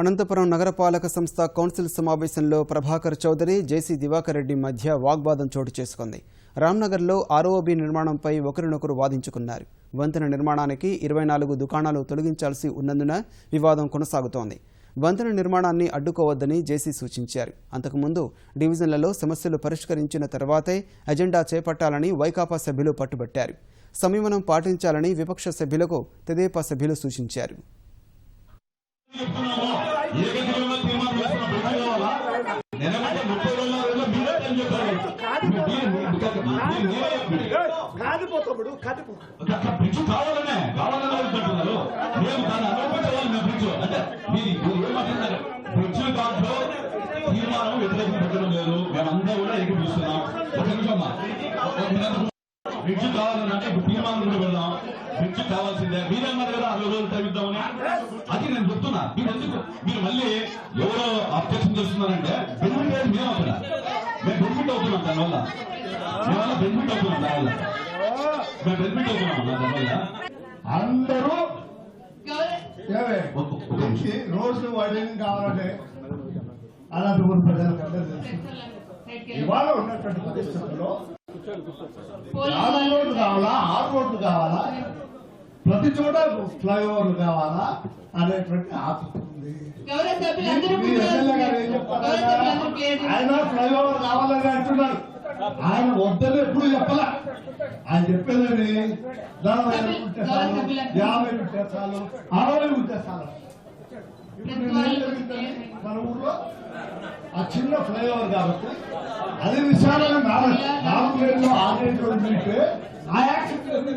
అనంతపురం నగరపాలక సంస్థ కౌన్సిల్ సమావేశంలో ప్రభాకర్ చౌదరి జేసీ దివాకర్ రెడ్డి మధ్య వాగ్వాదం చోటు చేసుకుంది. రామ్నగర్లో ఆర్ఓబి నిర్మాణంపై ఒకరినొకరు వాదించుకున్నారు. వంతెన నిర్మాణానికి ఇరవై నాలుగు దుకాణాలు తొలగించాల్సి ఉన్నందున వివాదం కొనసాగుతోంది. వంతెన నిర్మాణాన్ని అడ్డుకోవద్దని జేసీ సూచించారు. అంతకుముందు డివిజన్లలో సమస్యలు పరిష్కరించిన తర్వాతే ఎజెండా చేపట్టాలని వైకాపా సభ్యులు పట్టుబట్టారు. సంయమనం పాటించాలని విపక్ష సభ్యులకు తెదేపా సభ్యులు సూచించారు. ఏకగ్రీవంగా తీర్మానం చేస్తున్న బిడ్డ కావాలా? నిలబడి ముప్పై రోజులలో మీరే ఏం చెప్పారు? మీరు- బ్రిడ్జ్ కావాలనే కావాలనే అనుకుంటున్నారు మేము దాన్ని అనుకుంటే మేము బ్రిడ్జ్ అంటే మీరు ఏమంటున్నారు బ్రిడ్జ్ దాంట్లో తీర్మానం వ్యతిరేకం పెట్టడం లేదు మేమంతా కూడా ఏకీపిస్తున్నాం ఒక ఒక నిమిషం. బ్రిడ్జ్ కావాలంటే ఇప్పుడు తీర్మానం వెళ్దాం. బ్రిడ్జ్ కావాల్సిందే. మీరేమన్నారు కదా అరవై రోజులు తగ్గిద్దామని అది నేను చెప్తున్నా. మీరు ఎందుకు? మీరు మళ్ళీ ఎవరో అబ్జెక్షన్ చేస్తున్నారంటే బెనిఫిట్ అయితే మేము అక్కడ మేము బెనిఫిట్ అవుతున్నాం దానివల్ల. మేమల్ల బెనిఫిట్ అవుతున్నాం దానివల్ల. మేము బెనిఫిట్ అవుతున్నాం దానివల్ల. అందరూ ఏమే? ఒక- ఒక నిమిషం. ఈ రోజు వాడేం కావాలంటే అనంతపురం ప్రజలకు అందరూ తెలుసు. ఇవాళ ఉన్నటువంటి పరిస్థితుల్లో నాలుగు రోడ్లు కావాలా? ఆరు రోడ్లు కావాలా? ప్రతి చోట ఫ్లైఓవర్లు కావాలా? అనేటువంటి క్లియర్ ఆయన ఫ్లైఓవర్ కావాలని అంటున్నారు. ఆయన వద్దని ఎప్పుడు చెప్పలా? ఆయన చెప్పేదని నలభై చాలు యాభై చాలు అరవై చాలు. జరిగిందంటే మన ఊర్లో ఆ చిన్న ఫ్లైఓవర్ కాబట్టి అది విశాలంగా నాలుగు నాలుగు లేన్లు ఆరు ఉంటే ఆ యాక్సిడెంట్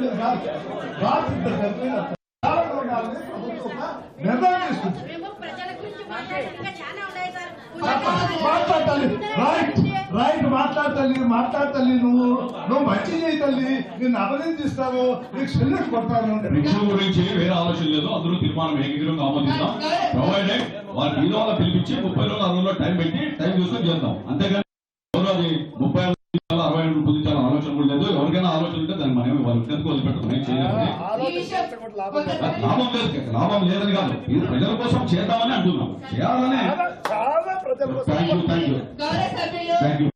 కాదు. నిర్ణయం ప్రజల రైట్ రైట్ మాట్లాడతల్లి మాట్లాడతల్లి నువ్వు. నువ్వు మంచి చేయి తల్లి. నిన్ను అభినందిస్తాను నీకు సెల్యూట్ కొడతాను. బ్రిడ్జ్ గురించి వేరే ఆలోచన లేదు. అందరూ తీర్మానం ఏకగ్రీవంగా ఆమోదిద్దాం? ప్రొవైడెడ్ వారి మీద వాళ్ళ పిలిపించి ముప్పై రోజులు అరవై రోజులు టైం పెట్టి టైం చూసుకొని చేద్దాం. అంతేగాని ఎవరో అది ముప్పై రోజులు అరవై రోజులు కుదించాలని ఆలోచన కూడా లేదు. ఎవరికైనా ఆలోచన ఉంటే దాన్ని మనం వాళ్ళ విజ్ఞతకు వదిలిపెట్టడం ఏం లాభం లేదు. లాభం లేదని కాదు. ఇది ప్రజల కోసం చేద్దామని అంటున్నాం. చేయాలనే చాలా ప్రజల కోసం thank you thank you thank you